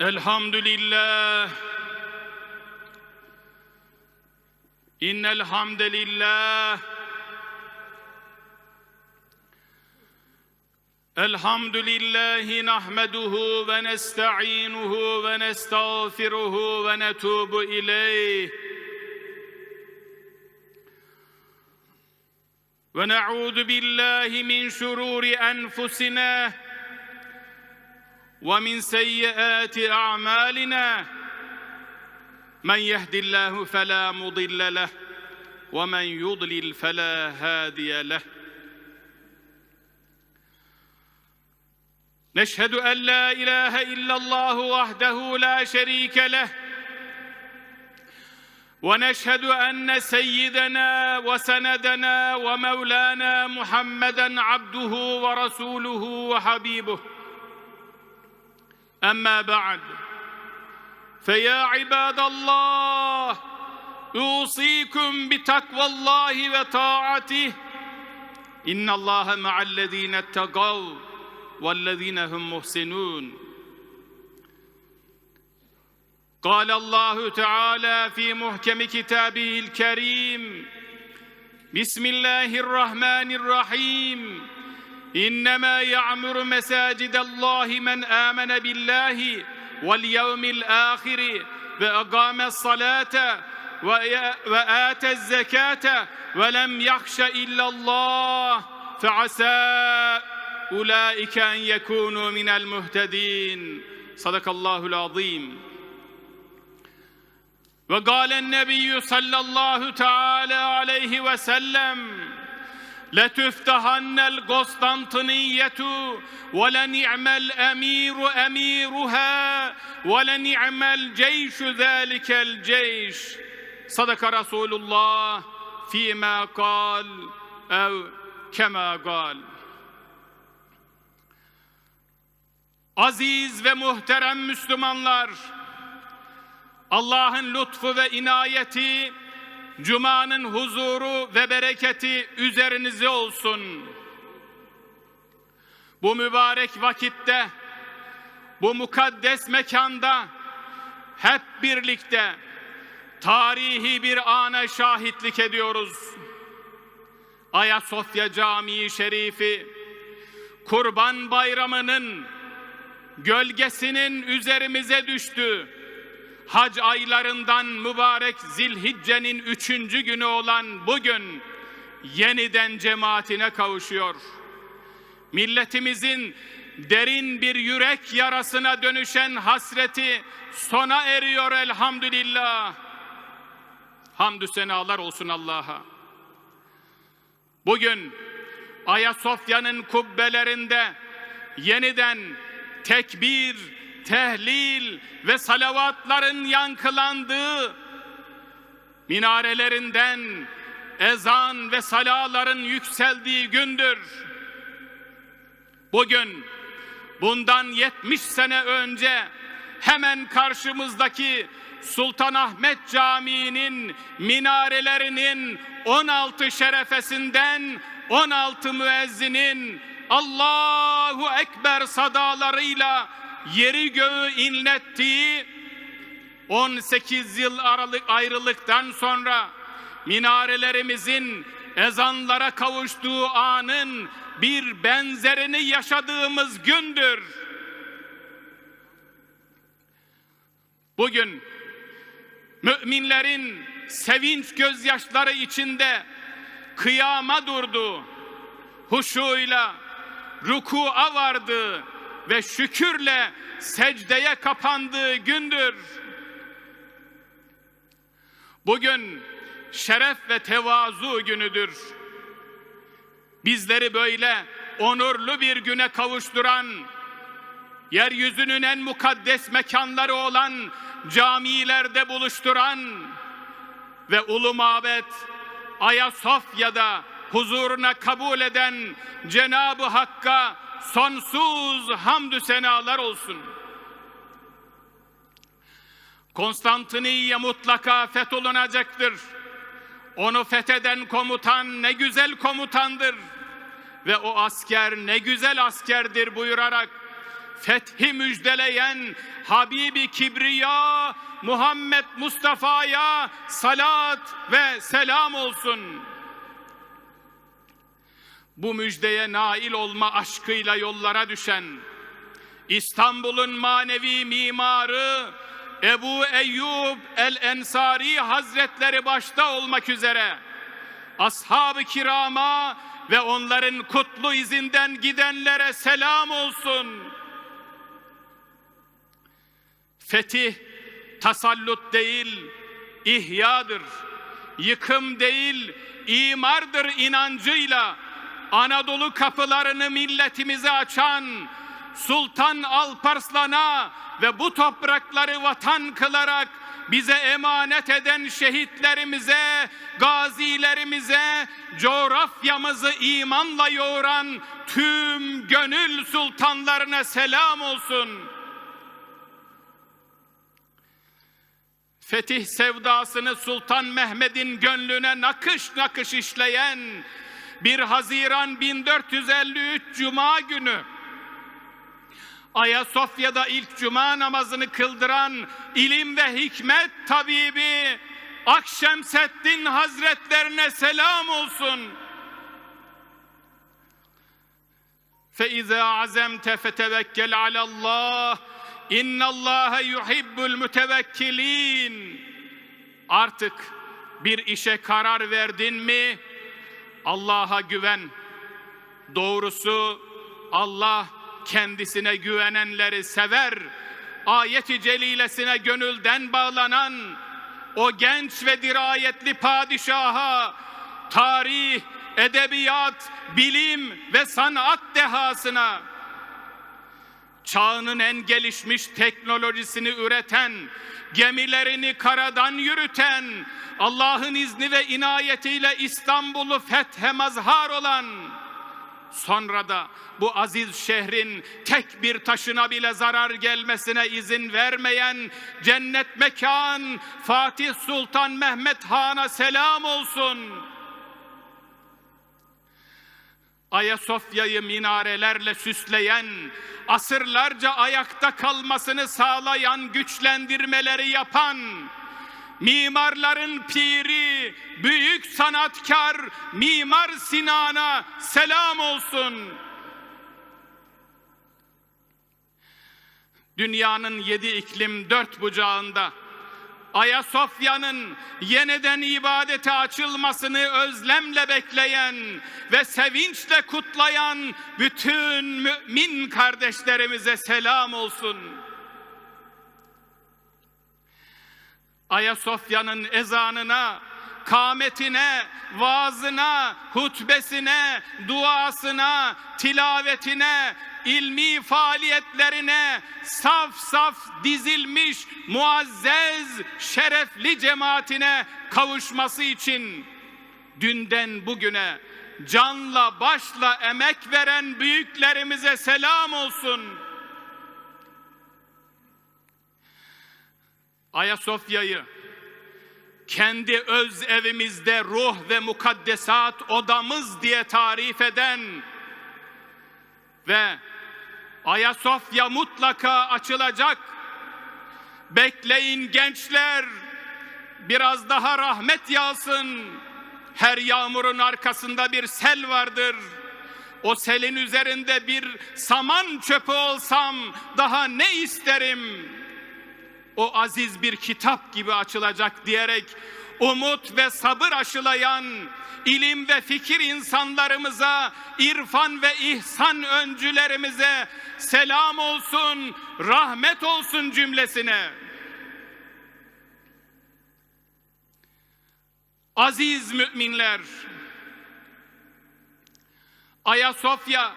الحمد لله. إن الحمد لله. الحمد لله نحمده ونستعينه ونستغفره ونتوب إليه. ونعوذ بالله من شرور أنفسنا ومن سيئات أعمالنا من يهد الله فلا مضل له ومن يضلل فلا هادي له. نشهد أن لا إله إلا الله وحده لا شريك له. ونشهد أن سيدنا وسندنا ومولانا محمدًا عبده ورسوله وحبيبه. أما بعد فيا عباد الله أوصيكم بتقوى الله وطاعته. إن الله مع الذين اتقوا والذين هم محسنون. قال الله تعالى في محكم كتابه الكريم بسم الله الرحمن الرحيم. إنما يعمر مساجد الله من آمن بالله واليوم الآخر وأقام الصلاة واتى الزكاة ولم يخش إلا الله فعسى أولئك أن يكونوا من المهتدين. صدق الله العظيم. وقال النبي صلى الله تعالى عليه وسلم لتفتحن القسطنطينية ولنعم الأمير أميرها ولنعم الجيش ذلك الجيش صدق رسول الله فيما قال أو كما قال Aziz ve muhterem Müslümanlar, Allah'ın lütfu ve inayeti, Cuma'nın huzuru ve bereketi üzerinize olsun. Bu mübarek vakitte, bu mukaddes mekanda hep birlikte tarihi bir ana şahitlik ediyoruz. Ayasofya Camii Şerifi, Kurban Bayramı'nın gölgesinin üzerimize düştü hac aylarından mübarek Zilhicce'nin üçüncü günü olan bugün yeniden cemaatine kavuşuyor. Milletimizin derin bir yürek yarasına dönüşen hasreti sona eriyor elhamdülillah. Hamdü senalar olsun Allah'a. Bugün Ayasofya'nın kubbelerinde yeniden tekbir, tehlil ve salavatların yankılandığı minarelerinden ezan ve salaların yükseldiği gündür. Bugün bundan 70 sene önce hemen karşımızdaki Sultanahmet Camii'nin minarelerinin 16 şerefesinden 16 müezzinin Allahu Ekber sadalarıyla yeri göğü inlettiği 18 yıl aralık ayrılıktan sonra minarelerimizin ezanlara kavuştuğu anın bir benzerini yaşadığımız gündür. Bugün müminlerin sevinç gözyaşları içinde kıyama durdu. Huşuyla ruku'a vardı ve şükürle secdeye kapandığı gündür. Bugün şeref ve tevazu günüdür. Bizleri böyle onurlu bir güne kavuşturan, yeryüzünün en mukaddes mekanları olan camilerde buluşturan ve Ulu Mabet Ayasofya'da huzuruna kabul eden Cenab-ı Hakk'a sonsuz hamdü senalar olsun. Konstantiniye mutlaka fetholunacaktır. Onu fetheden komutan ne güzel komutandır ve o asker ne güzel askerdir buyurarak fethi müjdeleyen Habibi Kibriya Muhammed Mustafa'ya salat ve selam olsun. Bu müjdeye nail olma aşkıyla yollara düşen İstanbul'un manevi mimarı Ebu Eyyub el-Ensari Hazretleri başta olmak üzere ashab-ı kirama ve onların kutlu izinden gidenlere selam olsun. Fetih tasallut değil, ihyadır. Yıkım değil, imardır inancıyla Anadolu kapılarını milletimize açan Sultan Alparslan'a ve bu toprakları vatan kılarak bize emanet eden şehitlerimize, gazilerimize, coğrafyamızı imanla yoğuran tüm gönül sultanlarına selam olsun. Fetih sevdasını Sultan Mehmet'in gönlüne nakış nakış işleyen 1 Haziran 1453 Cuma günü Ayasofya'da ilk cuma namazını kıldıran ilim ve hikmet tabibi Akşemseddin Hazretlerine selam olsun. فَاِذَا عَزَمْتَ فَتَوَكَّلْ عَلَى اللّٰهِ اِنَّ اللّٰهَ يُحِبُّ الْمُتَوَكِّلِينَ Artık bir işe karar verdin mi Allah'a güven. Doğrusu Allah kendisine güvenenleri sever. Ayet-i celilesine gönülden bağlanan o genç ve dirayetli padişaha tarih, edebiyat, bilim ve sanat dehasına çağının en gelişmiş teknolojisini üreten, gemilerini karadan yürüten, Allah'ın izni ve inayetiyle İstanbul'u fethe mazhar olan Sonra da bu aziz şehrin tek bir taşına bile zarar gelmesine izin vermeyen cennet mekan Fatih Sultan Mehmet Han'a selam olsun. Ayasofya'yı minarelerle süsleyen, asırlarca ayakta kalmasını sağlayan güçlendirmeleri yapan, mimarların piri, büyük sanatkar Mimar Sinan'a selam olsun. Dünyanın yedi iklim dört bucağında Ayasofya'nın yeniden ibadete açılmasını özlemle bekleyen ve sevinçle kutlayan bütün mümin kardeşlerimize selam olsun.'' Ayasofya'nın ezanına, kametine, vaazına, hutbesine, duasına, tilavetine, ilmi faaliyetlerine saf saf dizilmiş muazzez, şerefli cemaatine kavuşması için dünden bugüne canla başla emek veren büyüklerimize selam olsun.'' Ayasofya'yı kendi öz evimizde ruh ve mukaddesat odamız diye tarif eden ve Ayasofya mutlaka açılacak. Bekleyin gençler. Biraz daha rahmet yağsın. Her yağmurun arkasında bir sel vardır. O selin üzerinde bir saman çöpü olsam daha ne isterim?'' O aziz bir kitap gibi açılacak diyerek umut ve sabır aşılayan ilim ve fikir insanlarımıza, irfan ve ihsan öncülerimize selam olsun, rahmet olsun cümlesine. Aziz müminler, Ayasofya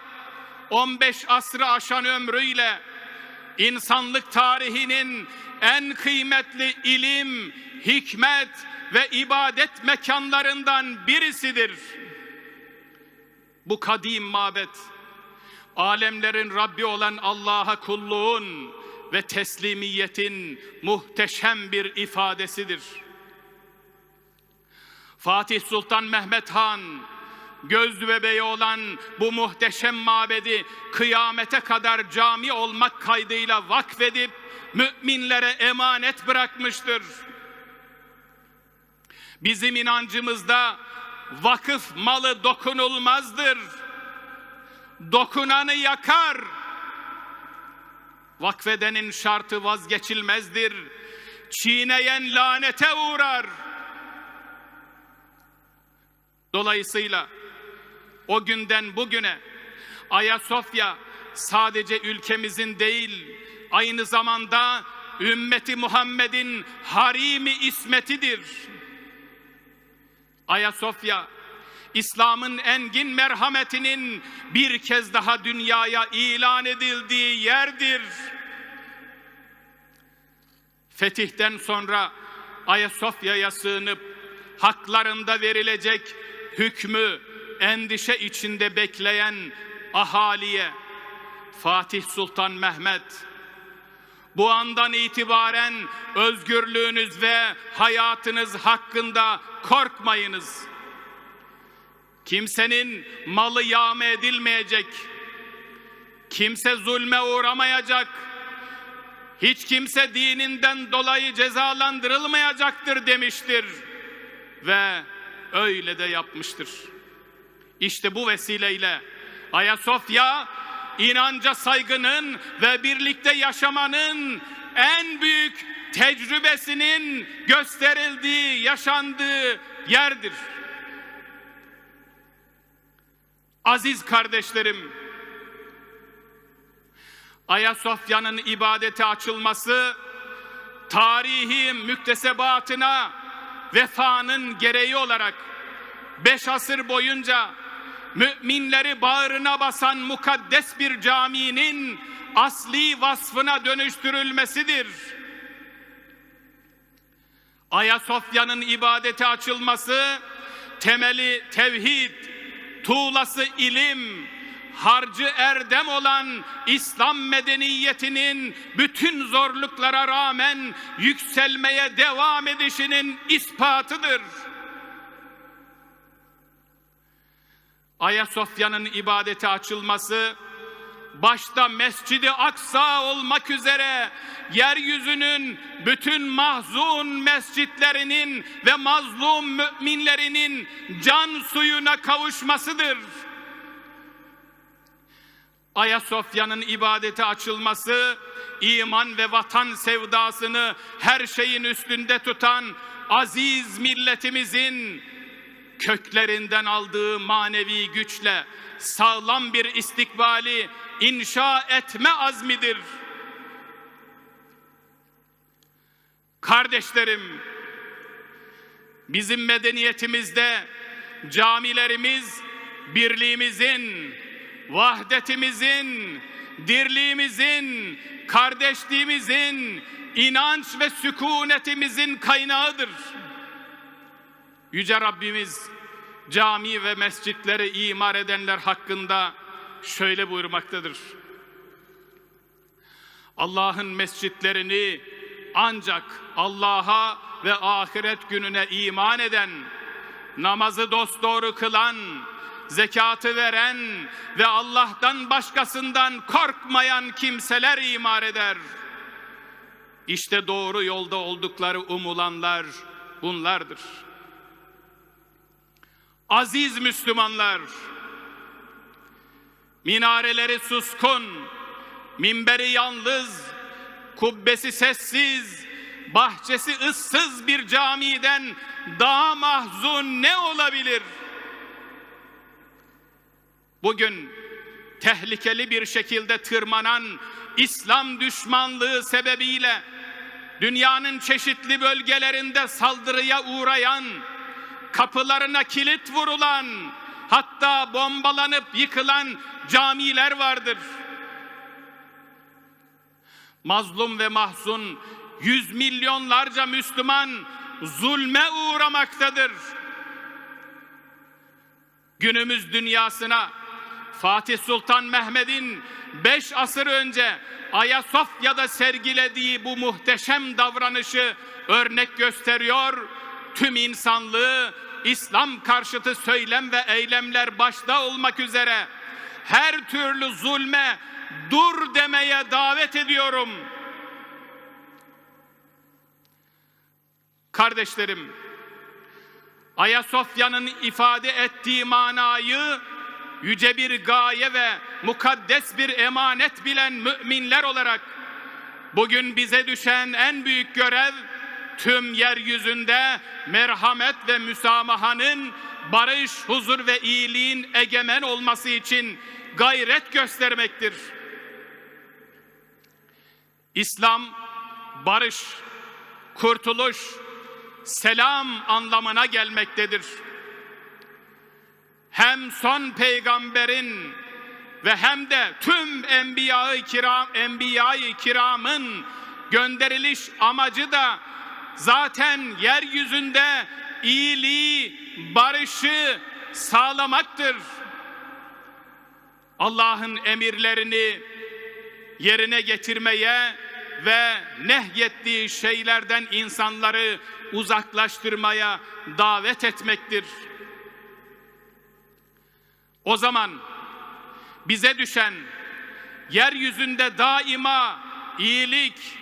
15 asrı aşan ömrüyle insanlık tarihinin en kıymetli ilim, hikmet ve ibadet mekanlarından birisidir. Bu kadim mabet, alemlerin Rabbi olan Allah'a kulluğun ve teslimiyetin muhteşem bir ifadesidir. Fatih Sultan Mehmet Han göz bebeği olan bu muhteşem mabedi kıyamete kadar cami olmak kaydıyla vakfedip müminlere emanet bırakmıştır. Bizim inancımızda vakıf malı dokunulmazdır. Dokunanı yakar. Vakfedenin şartı vazgeçilmezdir. Çiğneyen lanete uğrar. Dolayısıyla o günden bugüne Ayasofya sadece ülkemizin değil, aynı zamanda ümmeti Muhammed'in harimi ismetidir. Ayasofya, İslam'ın engin merhametinin bir kez daha dünyaya ilan edildiği yerdir. Fetihten sonra Ayasofya'ya sığınıp haklarında verilecek hükmü endişe içinde bekleyen ahaliye Fatih Sultan Mehmet bu andan itibaren özgürlüğünüz ve hayatınız hakkında korkmayınız. Kimsenin malı yağma edilmeyecek. Kimse zulme uğramayacak. Hiç kimse dininden dolayı cezalandırılmayacaktır demiştir. Ve öyle de yapmıştır. İşte bu vesileyle Ayasofya inanca saygının ve birlikte yaşamanın en büyük tecrübesinin gösterildiği, yaşandığı yerdir. Aziz kardeşlerim, Ayasofya'nın ibadete açılması tarihi müktesebatına vefanın gereği olarak beş asır boyunca müminleri bağrına basan mukaddes bir caminin asli vasfına dönüştürülmesidir. Ayasofya'nın ibadete açılması temeli tevhid, tuğlası ilim, harcı erdem olan İslam medeniyetinin bütün zorluklara rağmen yükselmeye devam edişinin ispatıdır. Ayasofya'nın ibadete açılması başta Mescidi Aksa olmak üzere yeryüzünün bütün mahzun mescitlerinin ve mazlum müminlerinin can suyuna kavuşmasıdır. Ayasofya'nın ibadete açılması iman ve vatan sevdasını her şeyin üstünde tutan aziz milletimizin köklerinden aldığı manevi güçle sağlam bir istikbali inşa etme azmidir. Kardeşlerim, bizim medeniyetimizde camilerimiz birliğimizin, vahdetimizin, dirliğimizin, kardeşliğimizin, inanç ve sükunetimizin kaynağıdır. Yüce Rabbimiz cami ve mescitleri imar edenler hakkında şöyle buyurmaktadır. Allah'ın mescitlerini ancak Allah'a ve ahiret gününe iman eden, namazı dosdoğru kılan, zekatı veren ve Allah'tan başkasından korkmayan kimseler imar eder. İşte doğru yolda oldukları umulanlar bunlardır. Aziz Müslümanlar, minareleri suskun, minberi yalnız, kubbesi sessiz, bahçesi ıssız bir camiden daha mahzun ne olabilir? Bugün tehlikeli bir şekilde tırmanan İslam düşmanlığı sebebiyle dünyanın çeşitli bölgelerinde saldırıya uğrayan, kapılarına kilit vurulan, hatta bombalanıp yıkılan camiler vardır. Mazlum ve mahzun yüz milyonlarca Müslüman zulme uğramaktadır. Günümüz dünyasına Fatih Sultan Mehmet'in beş asır önce Ayasofya'da sergilediği bu muhteşem davranışı örnek gösteriyor. Tüm insanlığı İslam karşıtı söylem ve eylemler başta olmak üzere her türlü zulme dur demeye davet ediyorum. Kardeşlerim, Ayasofya'nın ifade ettiği manayı yüce bir gaye ve mukaddes bir emanet bilen müminler olarak bugün bize düşen en büyük görev tüm yeryüzünde merhamet ve müsamahanın barış, huzur ve iyiliğin egemen olması için gayret göstermektir. İslam barış, kurtuluş, selam anlamına gelmektedir. Hem son peygamberin ve hem de tüm enbiya-i kiram enbiya-i kiramın gönderiliş amacı da zaten yeryüzünde iyiliği, barışı sağlamaktır. Allah'ın emirlerini yerine getirmeye ve nehyettiği şeylerden insanları uzaklaştırmaya davet etmektir. O zaman bize düşen yeryüzünde daima iyilik,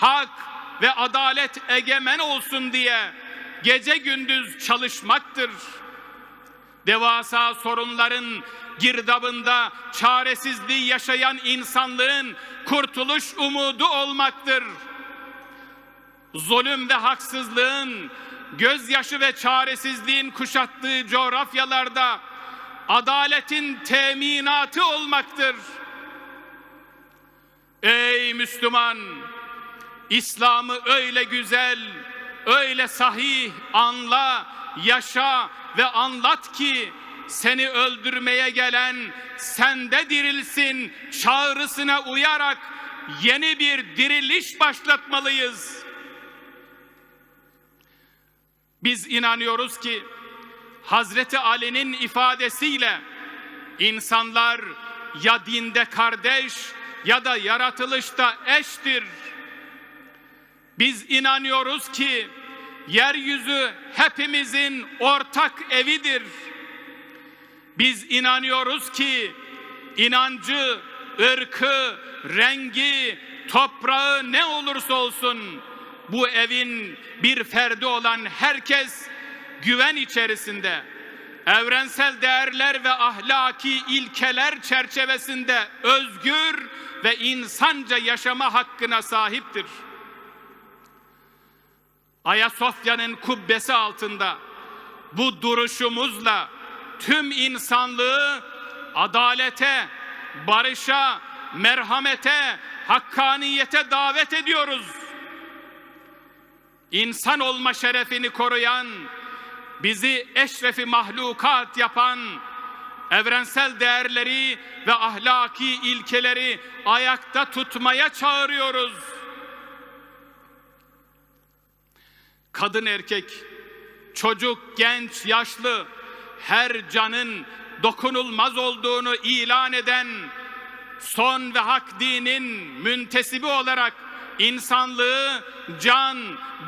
hak ve adalet egemen olsun diye gece gündüz çalışmaktır. Devasa sorunların girdabında çaresizliği yaşayan insanlığın kurtuluş umudu olmaktır. Zulüm ve haksızlığın, gözyaşı ve çaresizliğin kuşattığı coğrafyalarda adaletin teminatı olmaktır. Ey Müslüman! İslam'ı öyle güzel, öyle sahih anla, yaşa ve anlat ki seni öldürmeye gelen sende dirilsin çağrısına uyarak yeni bir diriliş başlatmalıyız. Biz inanıyoruz ki Hazreti Ali'nin ifadesiyle insanlar ya dinde kardeş ya da yaratılışta eştir. Biz inanıyoruz ki yeryüzü hepimizin ortak evidir. Biz inanıyoruz ki inancı, ırkı, rengi, toprağı ne olursa olsun bu evin bir ferdi olan herkes güven içerisinde evrensel değerler ve ahlaki ilkeler çerçevesinde özgür ve insanca yaşama hakkına sahiptir. Ayasofya'nın kubbesi altında bu duruşumuzla tüm insanlığı adalete, barışa, merhamete, hakkaniyete davet ediyoruz. İnsan olma şerefini koruyan, bizi eşrefi mahlukat yapan, evrensel değerleri ve ahlaki ilkeleri ayakta tutmaya çağırıyoruz. Kadın erkek, çocuk, genç, yaşlı her canın dokunulmaz olduğunu ilan eden son ve hak dinin müntesibi olarak insanlığı can,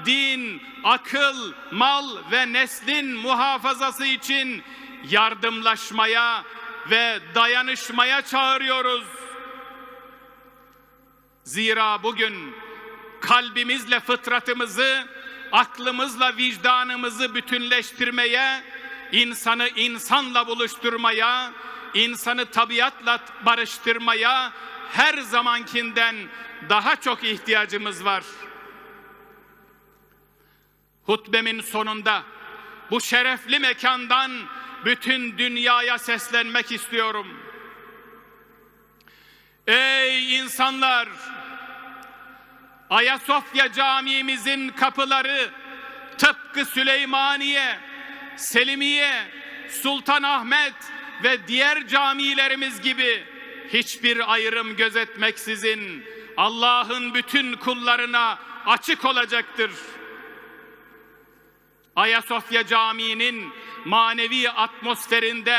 din, akıl, mal ve neslin muhafazası için yardımlaşmaya ve dayanışmaya çağırıyoruz. Zira bugün kalbimizle fıtratımızı, aklımızla vicdanımızı bütünleştirmeye, insanı insanla buluşturmaya, insanı tabiatla barıştırmaya her zamankinden daha çok ihtiyacımız var. Hutbemin sonunda bu şerefli mekandan bütün dünyaya seslenmek istiyorum. Ey insanlar! Ayasofya Camii'mizin kapıları tıpkı Süleymaniye, Selimiye, Sultanahmet ve diğer camilerimiz gibi hiçbir ayrım gözetmeksizin Allah'ın bütün kullarına açık olacaktır. Ayasofya Camii'nin manevi atmosferinde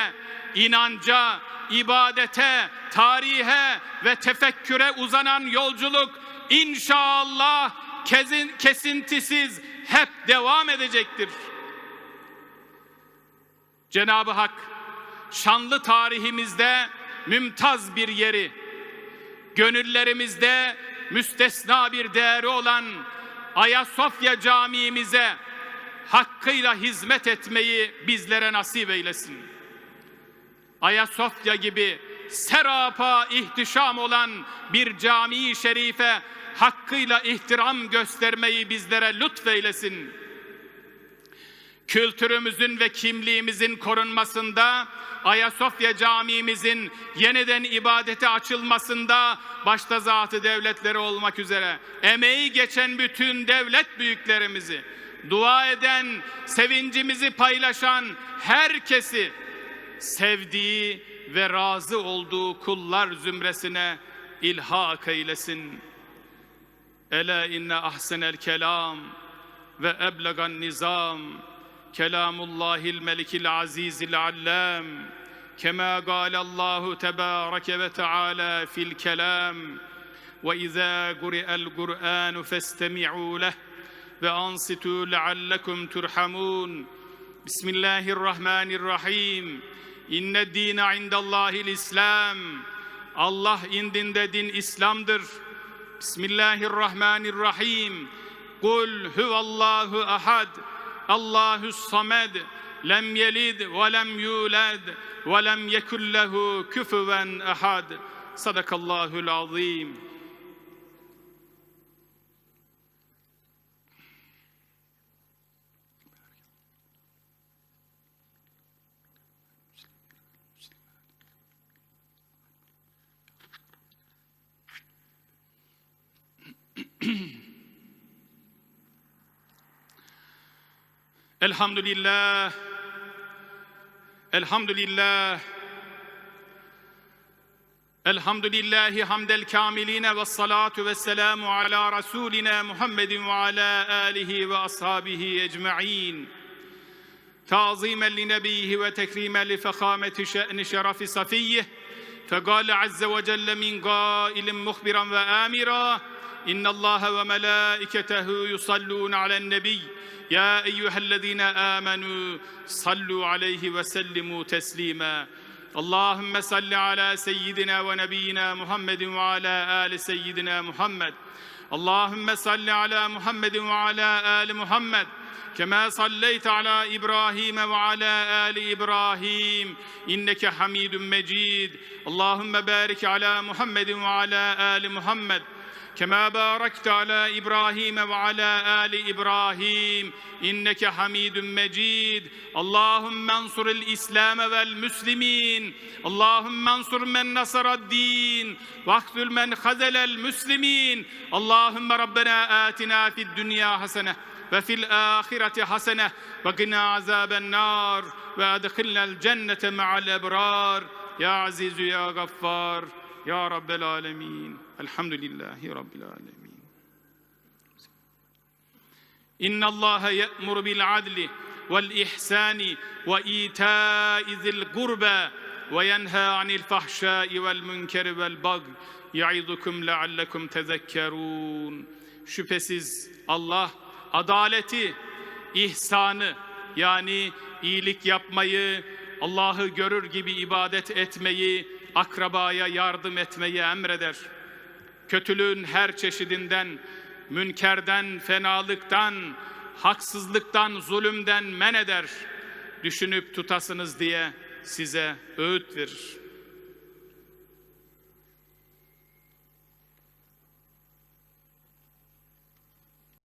inanca, ibadete, tarihe ve tefekküre uzanan yolculuk inşallah kesin, kesintisiz hep devam edecektir. Cenab-ı Hak şanlı tarihimizde mümtaz bir yeri, gönüllerimizde müstesna bir değeri olan Ayasofya Camii'mize hakkıyla hizmet etmeyi bizlere nasip eylesin. Ayasofya gibi serapa ihtişam olan bir cami-i şerife hakkıyla ihtiram göstermeyi bizlere lütfeylesin. Kültürümüzün ve kimliğimizin korunmasında, Ayasofya Camii'mizin yeniden ibadete açılmasında başta zatı devletleri olmak üzere emeği geçen bütün devlet büyüklerimizi, dua eden, sevincimizi paylaşan herkesi sevdiği ve razı olduğu kullar zümresine ilhak eylesin. Ela inne ahsenel kelam ve eblegan nizam kelamullahil melikil azizil allam kema galallahu tebareke ve teala fil kelam ve izâ guri'el Kur'an festemi'û leh ve ansitu leallekum turhamun Bismillahirrahmanirrahim. İnne dine indallahil İslam. Allah indinde din İslam'dır. Bismillahirrahmanirrahim. Kul huvallahu ahad. Allahu samed. Lem yelid ve lem yulad ve lem yekun lehu küfüven ahad. Sadakallahul azim. Elhamdülillah. Elhamdülillah. Elhamdülillahi hamdel kamiline ve salatu ve selamu ala Resulina Muhammedin ve ala alihi ve ashabihi ecma'in. تعظيما لنبيه وتكريما لفخامة شأن شرف صفيه فقال عز وجل من قائل مخبرا وآمرا إن الله وملائكته يصلون على النبي يا أيها الذين آمنوا صلوا عليه وسلموا تسليما اللهم صل على سيدنا ونبينا محمد وعلى آل سيدنا محمد اللهم صل على محمد وعلى آل محمد كما صليت على ابراهيم وعلى ال ابراهيم انك حميد مجيد اللهم بارك على محمد وعلى ال محمد كما باركت على ابراهيم وعلى ال ابراهيم انك حميد مجيد اللهم انصر الاسلام والمسلمين اللهم انصر من نصر الدين واخذل من خذل المسلمين اللهم ربنا اتنا في الدنيا حسنه وفي الآخرة حسنة وقنا عذاب النار وأدخلنا الجنة مع الأبرار يا عزيز يا غفار يا رب العالمين Elhamdülillahi Rabbil alemin. İnna Allah ye'mur bil adli vel ihsani ve ita'i zil gurbe ve yenha anil fahşai vel münkeri vel bag ya'idukum leallekum tezekkerun. Şüphesiz Allah adaleti, ihsanı yani iyilik yapmayı, Allah'ı görür gibi ibadet etmeyi, akrabaya yardım etmeyi emreder.'' Kötülüğün her çeşidinden, münkerden, fenalıktan, haksızlıktan, zulümden men eder. Düşünüp tutasınız diye size öğüt verir.